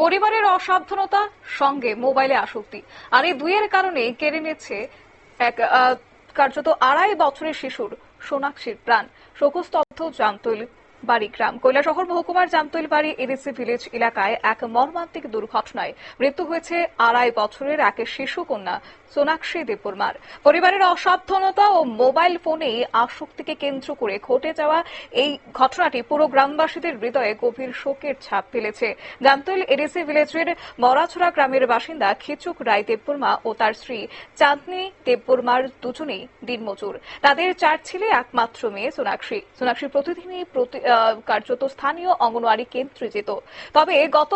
পরিবারের অসাবধানতা, সঙ্গে মোবাইলে আসক্তি। আর এই দুইয়ের কারণে কেড়ে নিচ্ছে এক কার্যত আড়াই বছরের শিশুর সোনাক্ষীর প্রাণ। শোকস্তব্ধ জামতৈল বাড়ি গ্রাম। কৈলাসহর মহকুমার জামতৈল বাড়ি এডিসি ভিলেজ এলাকায় এক মর্মান্তিক দুর্ঘটনায় মৃত্যু হয়েছে আড়াই বছরের এক শিশু কন্যা সোনাক্ষী দেববর্মার। পরিবারের অসাবধানতা ও মোবাইল ফোনে আসক্তিকে কেন্দ্র করে ঘটে যাওয়া এই ঘটনাটি পুরো গ্রামবাসীদের হৃদয়ে গভীর শোকের ছাপ ফেলেছে। জামতৈল এডিসি ভিলেজের মরাছড়া গ্রামের বাসিন্দা খিচুক রায় দেববর্মা ও তার স্ত্রী চাঁদনি দেববর্মার দুজনেই দিনমজুর। তাদের চার ছেলে, একমাত্র মেয়ে সোনাক্ষী। সোনাক্ষী প্রতিদিনই কার্যত স্থানীয় অঙ্গনওয়াড়ি কেন্দ্রে যেত তবে গত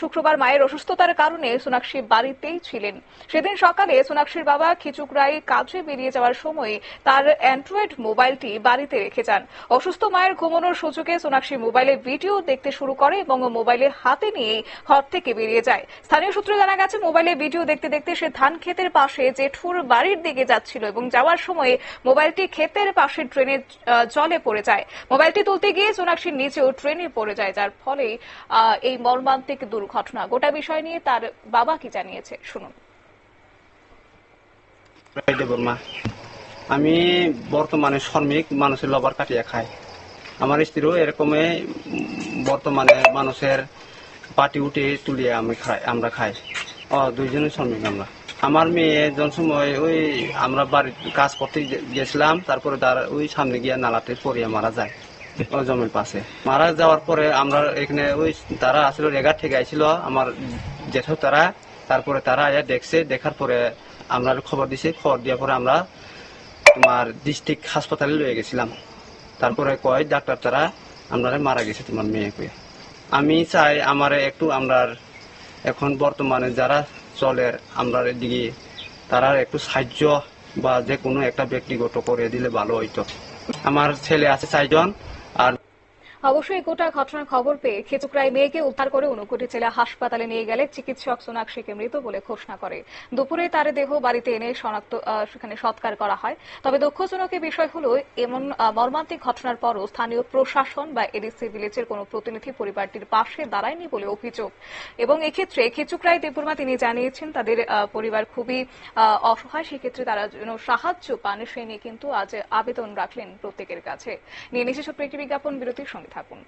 শুক্রবার মায়ের অসুস্থতার কারণে সোনাক্ষী বাড়িতেই ছিলেন। সেদিন সকালে সোনাক্ষীর বাবা খিচুক রায় কাজে বেরিয়ে যাওয়ার সময় তার অ্যান্ড্রয়েড মোবাইলটি বাড়িতে রেখে যান। অসুস্থ মায়ের ঘুমানোর সুযোগে সোনাক্ষী মোবাইলে ভিডিও দেখতে শুরু করে এবং মোবাইলে হাতে নিয়ে ঘর থেকে বেরিয়ে যায়। স্থানীয় সূত্রে জানা গেছে, মোবাইলে ভিডিও দেখতে দেখতে সে ধান ক্ষেতের পাশে জেঠুর বাড়ির দিকে যাচ্ছিল এবং যাওয়ার সময় মোবাইলটি ক্ষেতের পাশে ট্রেনের জলে পড়ে যায়। মোবাইলটি তুলতে গিয়ে সোনাক্ষীর নিচেও ট্রেনে পড়ে যায়, যার ফলে এই মর্মান্তিক দুর্ঘটনা। গোটা বিষয় নিয়ে তার বাবা কি জানিয়েছে? শুনুন। আমি বর্তমানে শ্রমিক, মানুষের লবার কাটিয়ে খাই। আমার স্ত্রীও এরকমই বর্তমানে মানুষের পাটি উঠে তুলিয়ে আমি খাই, আমরা খাই। ও, দুইজনই শ্রমিক আমরা। আমার মেয়ে যখন সময় ওই আমরা বাড়ির কাজ করতে গেছিলাম তারপরে তার ওই সামনে গিয়ে নালাতে পড়িয়ে মারা যায়। জমির পাশে। মারা যাওয়ার পরে আমরা এখানে ওই তারা আসলে রেগার থেকে আইছিল, আমার জেঠু তারা, তারপরে তারা দেখছে, দেখার পরে আমরা খবর দিছে, খবর দেওয়ার পরে আমরা তোমার ডিস্ট্রিক্ট হাসপাতালে লয়ে গেছিলাম। তারপরে কয়, ডাক্তার তারা আমরা মারা গেছে তোমার মেয়েকে আমি চাই আমার একটু আমরা এখন বর্তমানে যারা চলে আমরা এদিকে তারা একটু সাহায্য বা যে কোনো একটা ব্যক্তিগত করে দিলে ভালো হইতো। আমার ছেলে আছে চারজন আর অবশ্যই গোটা ঘটনার খবর পেয়ে খেচুকরাই মেয়েকে উদ্ধার করে অনুকুটি জেলা হাসপাতালে নিয়ে গেলে চিকিৎসক সোনাক্ষীকে মৃত বলে ঘোষণা করে। দুপুরে তার দেহ বাড়িতে এনে শনাক্ত সেখানে সৎকার করা হয়। তবে দুঃখজনক এই বিষয় হলো, এমন মর্মান্তিক ঘটনার পরও স্থানীয় প্রশাসন বা এডিসি ভিলেজের কোনো প্রতিনিধি পরিবারটির পাশে দাঁড়ায়নি বলে অভিযোগ। এবং এক্ষেত্রে খেচুকরাই দেববর্মা তিনি জানিয়েছেন, তাদের পরিবার খুবই অসহায়, সেক্ষেত্রে তারা যেন সাহায্য পান, সে নিয়ে কিন্তু আজ আবেদন রাখলেন প্রত্যেকের কাছে। নিয়ে নিশে ছোট্ট একটি বিজ্ঞাপন বিরতির সঙ্গে থাকুন